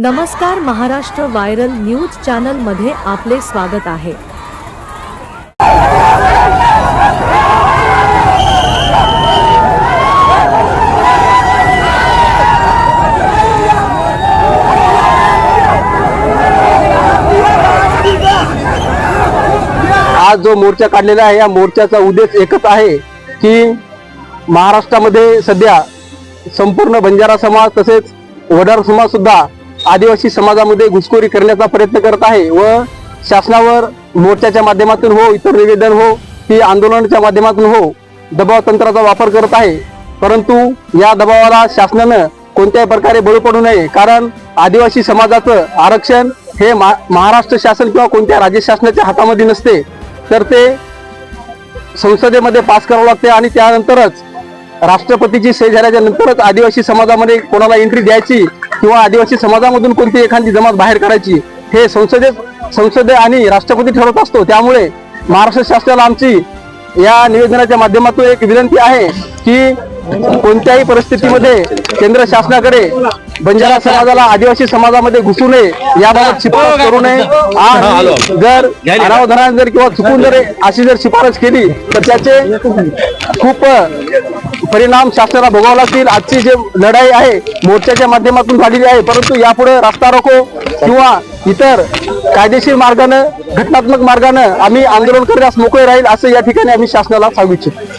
नमस्कार Maharashtra viral news चॅनलमध्ये आपले स्वागत आहे. आज जो मोर्चा काढलेला आहे या मोर्चाचा उद्देश एकच आहे की महाराष्ट्रामध्ये सध्या संपूर्ण बंजारा समाज तसेच वडार समाज सुद्धा आदिवासी समाजामध्ये घुसखोरी करण्याचा प्रयत्न करत आहे व शासनावर मोर्चाच्या माध्यमातून हो इतर निवेदन हो की आंदोलनाच्या माध्यमातून हो दबाव तंत्राचा वापर करत आहे. परंतु या दबावाला शासनानं कोणत्याही प्रकारे बळी पडू नये कारण आदिवासी समाजाचं आरक्षण हे मा- महाराष्ट्र शासन किंवा कोणत्या राज्य शासनाच्या हातामध्ये नसते. तर ते संसदेमध्ये पास करावं लागते आणि त्यानंतरच राष्ट्रपतीची सही झाल्याच्या नंतरच आदिवासी समाजामध्ये कोणाला एंट्री द्यायची किंवा आदिवासी समाजामधून कोणती एखादी जमात बाहेर काढायची हे संसदेत संसदे आणि राष्ट्रपती ठरवत असतो. त्यामुळे महाराष्ट्र शासनाला आमची या निवेदनाच्या माध्यमातून एक विनंती आहे की कोणत्याही परिस्थितीमध्ये केंद्र शासनाकडे बंजारा समाजाला आदिवासी समाजामध्ये घुसू नये याबाबत शिफारस करू नये. जर अनावधानाने जर किंवा चुकून जर अशी जर शिफारस केली तर त्याचे खूप परिणाम शासनाला भोगावे लागतील. आजची जे लढाई आहे मोर्चाच्या माध्यमातून झालेली आहे परंतु यापुढे रस्ता रोको किंवा इतर कायदेशीर मार्गानं घटनात्मक मार्गानं आम्ही आंदोलन करण्यास मोकळे राहील असं या ठिकाणी आम्ही शासनाला सांगू इच्छितो.